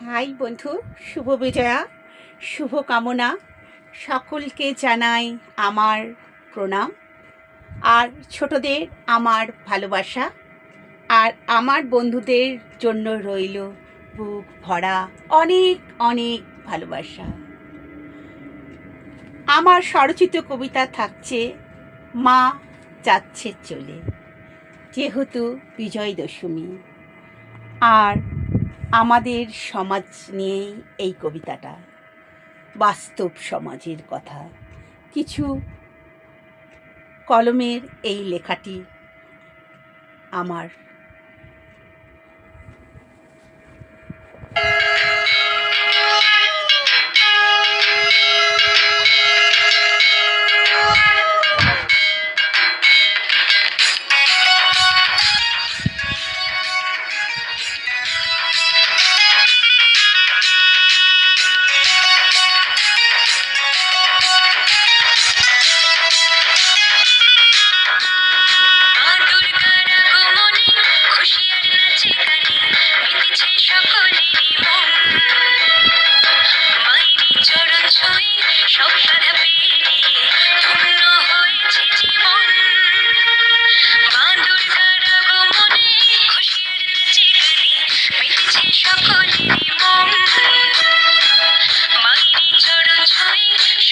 High বন্ধু, শুভ বিজয়া, শুভ কামনা। সকলকে জানাই আমার প্রণাম। আর ছোটদের আমার ভালোবাসা। আর আমার বন্ধুদের জন্য রইল বুক ভরা অনেক অনেক ভালোবাসা। আমার স্বরচিত কবিতা থাকছে, মা যাচ্ছে চলে, যেহেতু বিজয় দশমী আর আমাদের সমাজ নিয়েই এই কবিতাটা। বাস্তব সমাজের কথা। কিছু কলমের এই লেখাটি আমার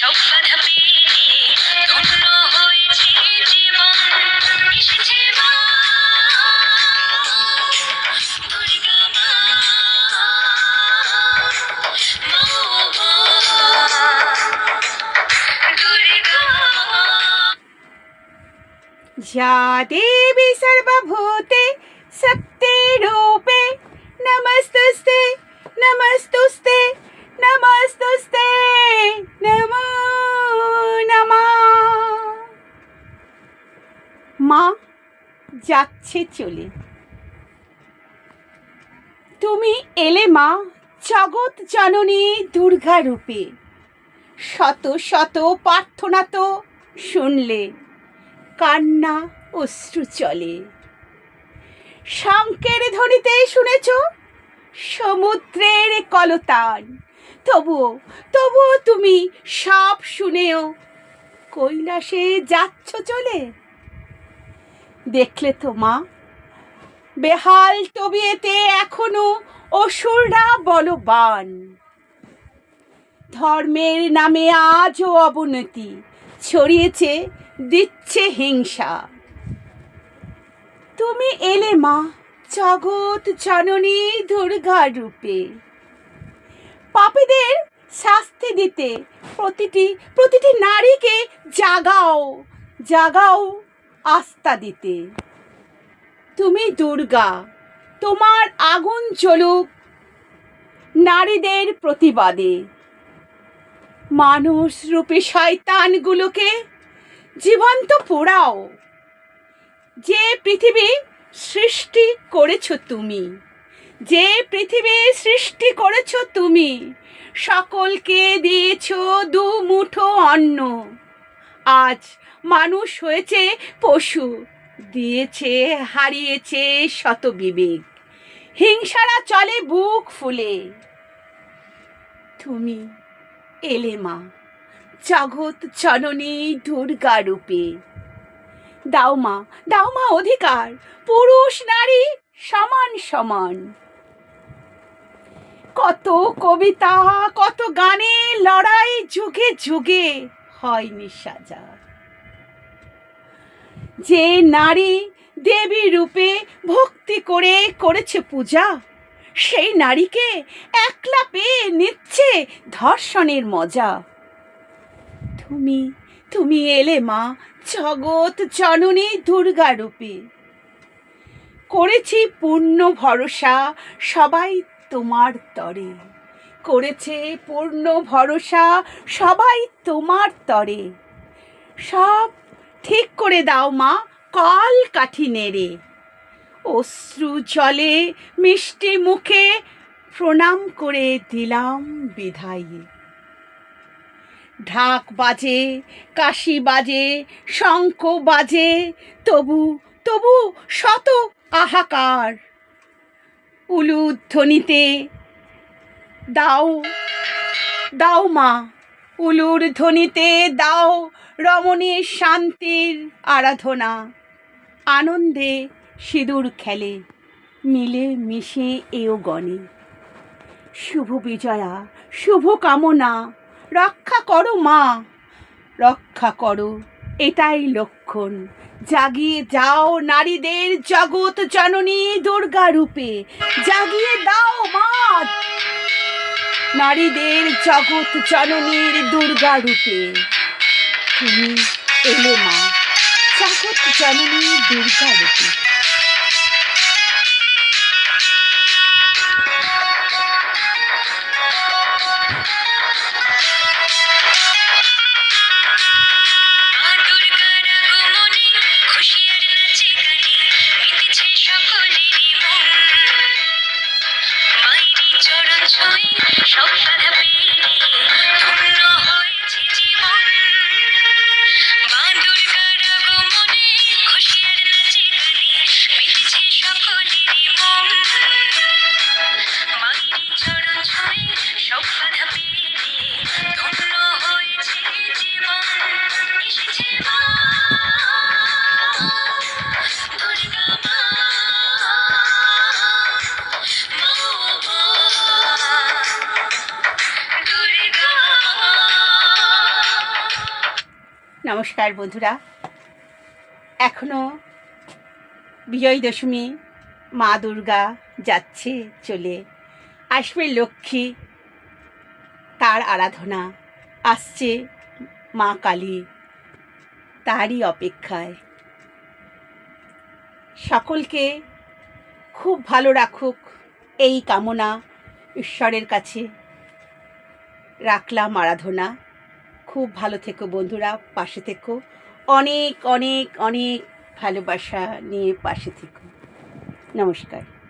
ছুঁয়ে সব বাধা পেরিয়ে ধন্য হয়েছে জীবন এসেছে মা দুর্গা মা মা দুর্গা या देवी सर्वभूते शक्ति रूपे नमस्तुस्ते नमस्तुस्ते नमस्तुस्ते नमो नमः যাচ্ছে চলে। তুমি এলে মা, জগৎ জননী দুর্গা রূপে শত শত প্রার্থনা তো শুনলে, কান্না অশ্রু চলে। শঙ্কের ধ্বনিতে শুনেছ, সমুদ্রের কলতান। তবুও তবুও তুমি সব শুনেও, কৈলাসে যাচ্ছ চলে? দেখলে তো, মা। বেহাল তবিয়েতে এখনও অসুররা বলবান। ধর্মের নামে আজও অবনতি, ছড়িয়েছে, দিচ্ছে হিংসা। তুমি এলে, মা, জগৎ জননী দুর্গা রূপে। পাপীদের শাস্তি দিতে প্রতিটি প্রতিটি নারীকে জাগাও জাগাও আস্থা দিতে। তুমি দুর্গা, তোমার আগুন চলুক নারীদের প্রতিবাদে। মানুষ রূপে শয়তানগুলোকে জীবন্ত পোড়াও। যে পৃথিবী সৃষ্টি করেছ তুমি, যে পৃথিবী সৃষ্টি করেছ তুমি, সকলকে দিয়েছ দু মুঠো অন্ন। আজ মানুষ হয়েছে পশু, দিয়েছে, হারিয়েছে শত বিবেক। হিংসারা চলে বুক ফুলে। তুমি এলে মা, জগৎ জননী দুর্গা রূপে। দাও মা দাও মা অধিকার, পুরুষ নারী সমান সমান। কত কবিতা, কত গানে লড়াই যুগে যুগে। হয়নি সাজা যে নারী দেবী রূপে ভক্তি করে করেছে পূজা, সেই নারীকে একলা পেয়ে নিচ্ছে ধর্ষণের মজা। তুমি তুমি এলে মা, জগৎ জননী দুর্গা রূপে। করেছি পূর্ণ ভরসা সবাই তোমার তরে। করেছে পূর্ণ ভরসা সবাই তোমার তরে। সব ঠিক করে দাও মা, কল কাঠি নেড়ে। অশ্রু জলে মিষ্টি মুখে প্রণাম করে দিলাম বিধাই ঢাক বাজে, কাশি বাজে, শঙ্খ বাজে, তবু তবু শত আহাকার। উলুধ্বনিতে দাও দাও মা, উলুর ধ্বনিতে দাও রমণীর শান্তির আরাধনা। আনন্দে সিঁদুর খেলে, মিলে মিশে এও গণে। শুভ বিজয়া, শুভ কামনা, রক্ষা করো মা, রক্ষা করো, এটাই লক্ষণ। জাগিয়ে যাও নারীদের জগৎ জননী দুর্গা রূপে জাগিয়ে দাও মা নারীদের জগৎ জননীর দুর্গা রূপে। তুমি এলে মা জগৎ জননী দুর্গা রূপে। Help নমস্কার বন্ধুরা। এখনও বিজয় দশমী মা দুর্গা যাচ্ছে চলে। আসবে লক্ষ্মী, তার আরাধনা। আসছে মা কালী, তারই অপেক্ষায়। সকলকে খুব ভালো রাখুক এই কামনা ঈশ্বরের কাছে। রাখলাম আরাধনা। খুব ভালো থেকো বন্ধুরা পাশে থেকো। অনেক অনেক অনেক ভালোবাসা নিয়ে পাশে থেকো। নমস্কার।